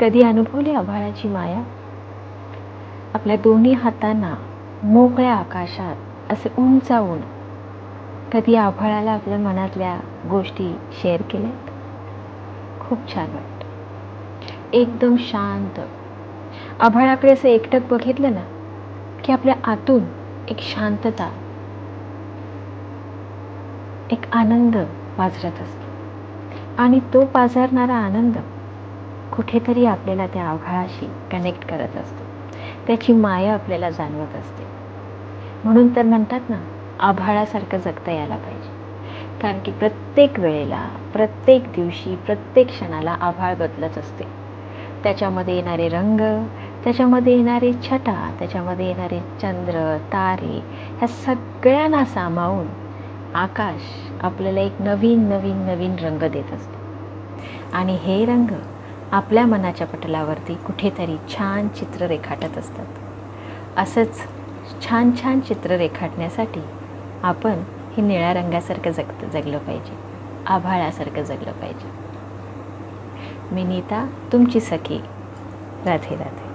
कधी अनुभवली आभाळाची माया? आपल्या दोन्ही हातांना मोकळ्या आकाशात असे उंचावून कधी आभाळाला आपल्या मनातल्या गोष्टी शेअर केल्यात? खूप छान वाटतं. एकदम शांत. आभाळाकडे असं एकटक बघितलं ना की आपल्या आतून एक शांतता एक आनंद पाजरत असतो. आणि तो पाजरणारा आनंद कुठेतरी आपल्याला त्या आभाळाशी कनेक्ट करत असतो. त्याची माया आपल्याला जाणवत असते. म्हणून तर म्हणतात ना आभाळासारखं जगता यायला पाहिजे. कारण की प्रत्येक वेळेला प्रत्येक दिवशी प्रत्येक क्षणाला आभाळ बदलत असते. त्याच्यामध्ये येणारे रंग त्याच्यामध्ये येणारे छटा त्याच्यामध्ये येणारे चंद्र तारे ह्या सगळ्यांना सामावून आकाश आपल्याला एक नवीन नवीन नवीन रंग देत असतो. आणि हे रंग आपल्या मनाच्या पटलावरती कुठेतरी छान चित्र रेखाटत असतात. असंच छान छान चित्र रेखाटण्यासाठी आपण हे निळ्या रंगासारखं जगत जगलं पाहिजे. आभाळासारखं जगलं पाहिजे. मी नीता तुमची सखी. राधे राधे.